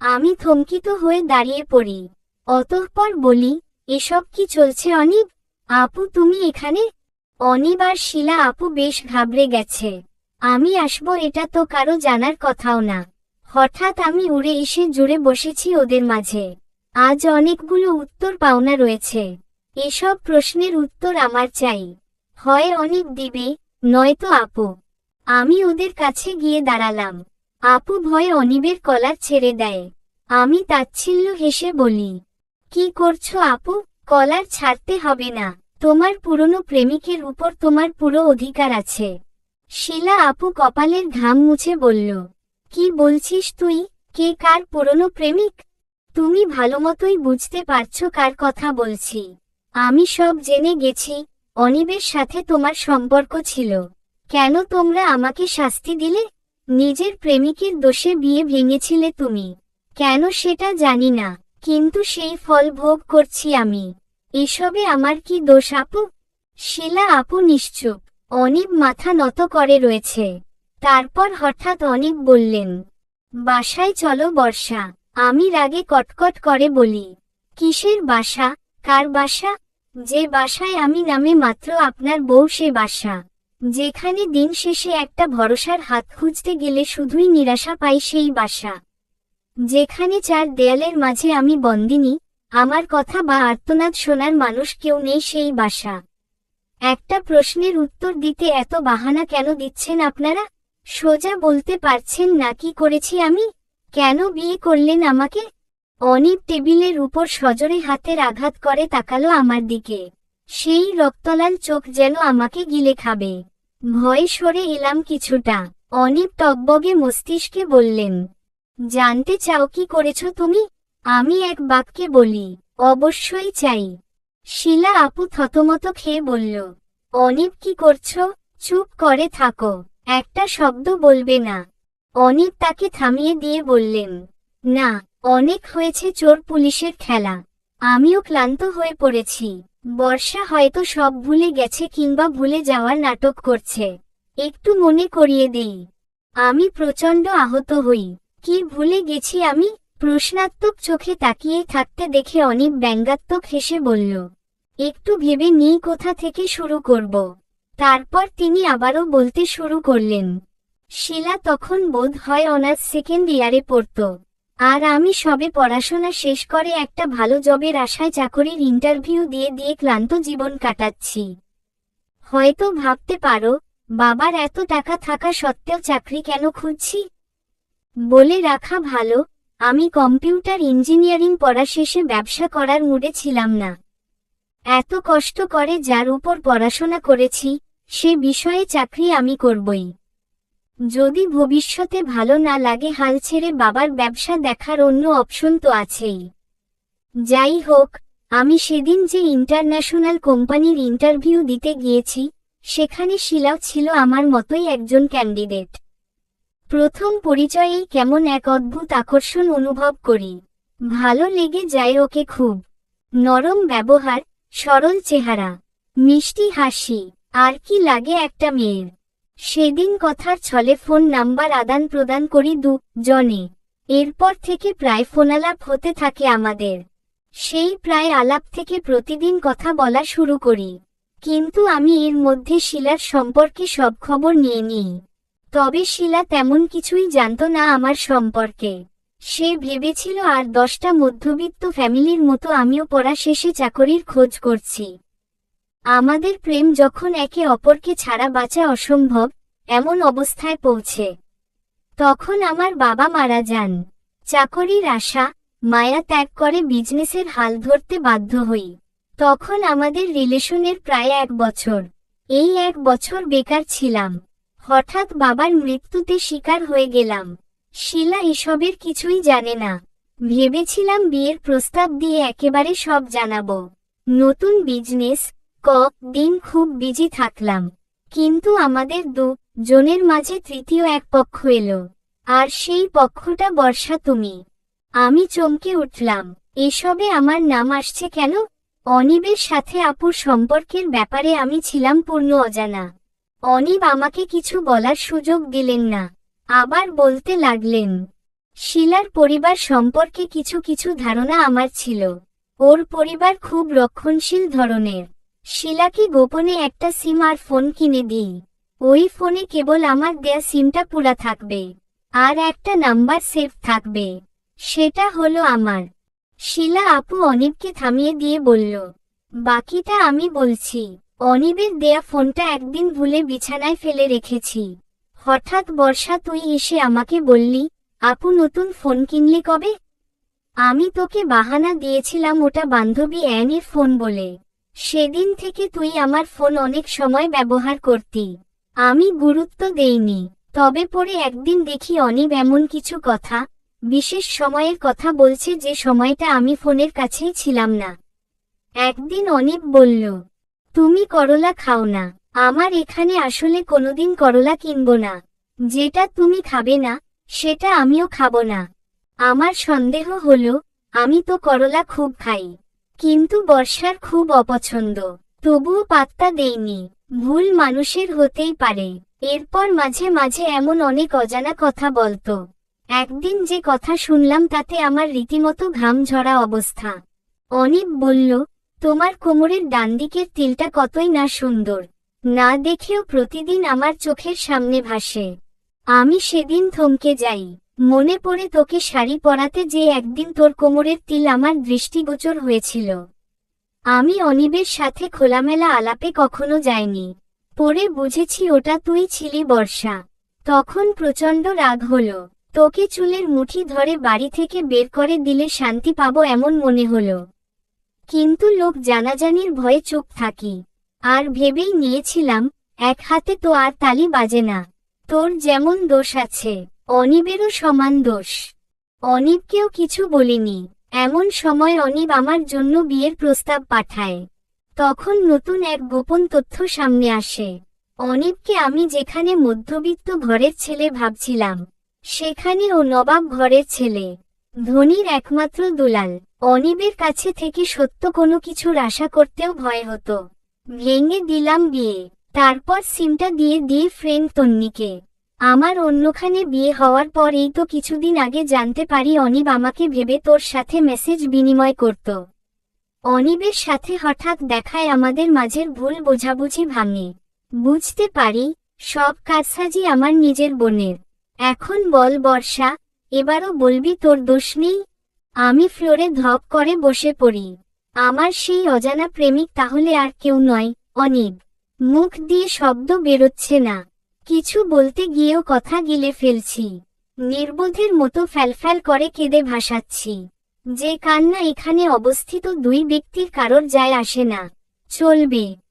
আমি থমকিত হয়ে দাঁড়িয়ে পড়ি। অতঃপর বলি, এসব কি চলছে অনিব? আপু, তুমি এখানে? অনিব আর শিলা আপু বেশ ঘাবড়ে গেছে। আমি আসব, এটা তো কারও জানার কথাও না। হঠাৎ আমি উড়ে এসে জুড়ে বসেছি ওদের মাঝে। আজ অনেকগুলো উত্তর পাওনা রয়েছে। এসব প্রশ্নের উত্তর আমার চাই। হয় অনেক দিবে, নয়তো আপু। আমি ওদের কাছে গিয়ে দাঁড়ালাম। আপু ভয়ে অনিবের কলার ছেড়ে দেয়। আমি তাচ্ছিল্য হেসে বলি, কি করছ আপু? কলার ছাড়তে হবে না। তোমার পুরনো প্রেমিকের উপর তোমার পুরো অধিকার আছে। শিলা আপু কপালের ঘাম মুছে বলল, কি বলছিস তুই? কে কার পুরনো প্রেমিক? তুমি ভালোমতোই বুঝতে পারছ কার কথা বলছি। আমি সব জেনে গেছি, অনিবের সাথে তোমার সম্পর্ক ছিল। কেন তোমরা আমাকে শাস্তি দিলে? নিজের প্রেমিকের দোষে বিয়ে ভেঙেছিলে তুমি। কেন সেটা জানি না, কিন্তু সেই ফল ভোগ করছি আমি। এসবে আমার কি দোষ আপু? শিলা আপু নিশ্চুপ, অনিব মাথা নত করে রয়েছে। তারপর হঠাৎ অনিব বললেন, বাসায় চলো বর্ষা, আমি রাগে কটকট করে বলি, কিসের বাসা, কার বাসা? যে বাসায় আমি নামে মাত্র আপনার বউ সে বাসা। যেখানে দিন শেষে একটা ভরসার হাত খুঁজতে গেলে শুধুই নিরাশা পাই সেই বাসা। যেখানে চার দেয়ালের মাঝে আমি বন্দিনী, আমার কথা বা আর্তনাদ শোনার মানুষ কেউ নেই সেই বাসা। একটা প্রশ্নের উত্তর দিতে এত বাহানা কেন দিচ্ছেন আপনারা? সোজা বলতে পারছেন না, কি করেছি আমি? কেন বিয়ে করলেন আমাকে? অনিব টেবিলের উপর সজরে হাতের আঘাত করে তাকালো আমার দিকে। সেই রক্তলাল চোখ যেন আমাকে গিলে খাবে। ভয়ে সরে এলাম কিছুটা। অনিব টকবগে মস্তিষ্কে বললেন, জানতে চাও কি করেছ তুমি? আমি এক বাক্যে বলি, অবশ্যই চাই। শিলা আপু থতমত খেয়ে বলল অনিব কি করছ? চুপ করে থাকো, একটা শব্দ বলবে না। অনিব তাকে থামিয়ে দিয়ে বললেন, না, অনেক হয়েছে চোর পুলিশের খেলা। আমিও ক্লান্ত হয়ে পড়েছি। বর্ষা হয়তো সব ভুলে গেছে কিংবা ভুলে যাওয়ার নাটক করছে। একটু মনে করিয়ে দেই। আমি প্রচণ্ড আহত হই। কি ভুলে গেছি আমি? প্রশ্নাত্মক চোখে তাকিয়ে থাকতে দেখে অনেক ব্যঙ্গাত্মক হেসে বলল, একটু ভেবে নিই কোথা থেকে শুরু করব। তারপর তিনি আবারও বলতে শুরু করলেন, শিলা তখন বোধ হয় অনার্স সেকেন্ড ইয়ারে পড়ত। আর আমি সবে পড়াশোনা শেষ করে একটা ভালো জবের আশায় চাকরির ইন্টারভিউ দিয়ে দিয়ে ক্লান্ত জীবন কাটাচ্ছি। হয়তো ভাবতে পারো, বাবার এত টাকা থাকা সত্ত্বেও চাকরি কেন খুঁজছি? বলে রাখা ভালো, আমি কম্পিউটার ইঞ্জিনিয়ারিং পড়া শেষে ব্যবসা করার মুডে ছিলাম না। এত কষ্ট করে যার উপর পড়াশোনা করেছি, সে বিষয়ে চাকরি আমি করবই। যদি ভবিষ্যতে ভালো না লাগে হাল ছেড়ে বাবার ব্যবসা দেখার অন্য অপশন তো আছেই। যাই হোক, আমি সেদিন যে ইন্টারন্যাশনাল কোম্পানির ইন্টারভিউ দিতে গিয়েছি, সেখানে শিলাও ছিল আমার মতোই একজন ক্যান্ডিডেট। প্রথম পরিচয়েই কেমন এক অদ্ভুত আকর্ষণ অনুভব করি। ভালো লেগে যায় ওকে খুব। নরম ব্যবহার, সরল চেহারা, মিষ্টি হাসি, আর কি লাগে একটা মেয়ের। সেদিন কথার ছলে ফোন নাম্বার আদান প্রদান করি দু জনে। এরপর থেকে প্রায় ফোনালাপ হতে থাকে আমাদের। সেই প্রায় আলাপ থেকে প্রতিদিন কথা বলা শুরু করি। কিন্তু আমি এর মধ্যে শিলার সম্পর্কে সব খবর নিয়ে নিই। তবে শিলা তেমন কিছুই জানত না আমার সম্পর্কে। সে ভেবেছিল আর দশটা মধ্যবিত্ত ফ্যামিলির মতো আমিও পড়া শেষে চাকরির খোঁজ করছি। আমাদের প্রেম যখন একে অপরকে ছাড়া বাঁচা অসম্ভব, এমন অবস্থায় পৌঁছে। তখন আমার বাবা মারা যান। চাকরির আশা, মায়া ত্যাগ করে বিজনেসের হাল ধরতে বাধ্য হই। তখন আমাদের রিলেশনের প্রায় এক বছর। এই এক বছর বেকার ছিলাম। হঠাৎ বাবার মৃত্যুতে শিকার হয়ে গেলাম। শিলা এসবের কিছুই জানে না। ভেবেছিলাম বিয়ের প্রস্তাব দিয়ে একেবারে সব জানাব। নতুন বিজনেস ক দিন খুব বিজি থাকলাম। কিন্তু আমাদের দু জনের মাঝে তৃতীয় এক পক্ষ এলো। আর সেই পক্ষটা বর্ষা, তুমি। আমি চমকে উঠলাম। এসবে আমার নাম আসছে কেন? অনিবের সাথে আপুর সম্পর্কের ব্যাপারে আমি ছিলাম পূর্ণ অজানা। অনিব আমাকে কিছু বলার সুযোগ দিলেন না। আবার বলতে লাগলেন, শিলার পরিবার সম্পর্কে কিছু কিছু ধারণা আমার ছিল। ওর পরিবার খুব রক্ষণশীল ধরনের। শিলাকে গোপনে একটা সিম আর ফোন কিনে দিই? ওই ফোনে কেবল আমার দেয়া সিমটা পুরা থাকবে, আর একটা নাম্বার সেভ থাকবে। সেটা হলো আমার। শিলা আপু অনিবকে থামিয়ে দিয়ে বলল, বাকিটা আমি বলছি, অনিবের দেয়া ফোনটা একদিন ভুলে বিছানায় ফেলে রেখেছি। হঠাৎ বর্ষা তুই এসে আমাকে বললি, আপু নতুন ফোন কিনলে কবে? আমি তোকে বাহানা দিয়েছিলাম ওটা বান্ধবী অ্যানির ফোন বলে। সেদিন থেকে তুই আমার ফোন অনেক সময় ব্যবহার করতি। আমি গুরুত্ব দেইনি, তবে পরে একদিন দেখি অনিব এমন কিছু কথা, বিশেষ সময়ের কথা বলছে যে সময়টা আমি ফোনের কাছেই ছিলাম না। একদিন অনিব বলল, তুমি করলা খাও না, আমার এখানে আসলে কোনোদিন করলা কিনব না। যেটা তুমি খাবে না, সেটা আমিও খাব না। আমার সন্দেহ হলো, আমি তো করলা খুব খাই। কিন্তু বর্ষার খুব অপছন্দ। তবুও পাত্তা দেইনি। ভুল মানুষের হতেই পারে। এরপর মাঝে মাঝে এমন অনেক অজানা কথা বলতো। একদিন যে কথা শুনলাম তাতে আমার রীতিমতো ঘাম ঝরা অবস্থা। অনিব বলল, তোমার কোমরের ডান দিকের তিলটা কতই না সুন্দর। না দেখেও প্রতিদিন আমার চোখের সামনে ভাসে। আমি সেদিন থমকে যাই। মনে পড়ে তোকে শাড়ি পরাতে যে একদিন তোর কোমরের তিল আমার দৃষ্টিগোচর হয়েছিল। আমি অনিবের সাথে খোলামেলা আলাপে কখনো যাইনি। পরে বুঝেছি ওটা তুই ছিলি বর্ষা। তখন প্রচণ্ড রাগ হলো। তোকে চুলের মুঠি ধরে বাড়ি থেকে বের করে দিলে শান্তি পাবো এমন মনে হলো। কিন্তু লোক জানাজানির ভয়ে চুপ থাকি। আর ভেবেই নিয়েছিলাম, এক হাতে তো আর তালি বাজে না। তোর যেমন দোষ আছে। অনিবেরও সমান দোষ। অনিবকেও কিছু বলিনি। এমন সময় অনিব আমার জন্য বিয়ের প্রস্তাব পাঠায়। তখন নতুন এক গোপন তথ্য সামনে আসে। অনিবকে আমি যেখানে মধ্যবিত্ত ঘরের ছেলে ভাবছিলাম, সেখানে ও নবাব ঘরের ছেলে। ধনির একমাত্র দুলাল। অনিবের কাছে থেকে সত্য কোনো কিছুর আশা করতেও ভয় হতো। ভেঙে দিলাম বিয়ে। তারপর সিমটা দিয়ে দিয়ে ফ্রেন্ড তন্নিকে। আমার অন্যখানে বিয়ে হওয়ার পর এই তো কিছুদিন আগে জানতে পারি অনিব আমাকে ভেবে তোর সাথে মেসেজ বিনিময় করত। অনিবের সাথে হঠাৎ দেখায় আমাদের মাঝের ভুল বোঝাবুঝি ভাঙে। বুঝতে পারি, সব কাজসাজি আমার নিজের বোনের। এখন বল বর্ষা, এবারও বলবি তোর দোষ নেই? আমি ফ্লোরে ধপ করে বসে পড়ি। আমার সেই অজানা প্রেমিক তাহলে আর কেউ নয়, অনিব। মুখ দিয়ে শব্দ বেরোচ্ছে না। কিছু বলতে গিয়েও কথা গিলে ফেলছি। নির্বোধের মতো ফ্যালফ্যাল করে কেঁদে ভাসাচ্ছি। যে কান্না এখানে অবস্থিত দুই ব্যক্তির কারোর যায় আসে না। চলবে।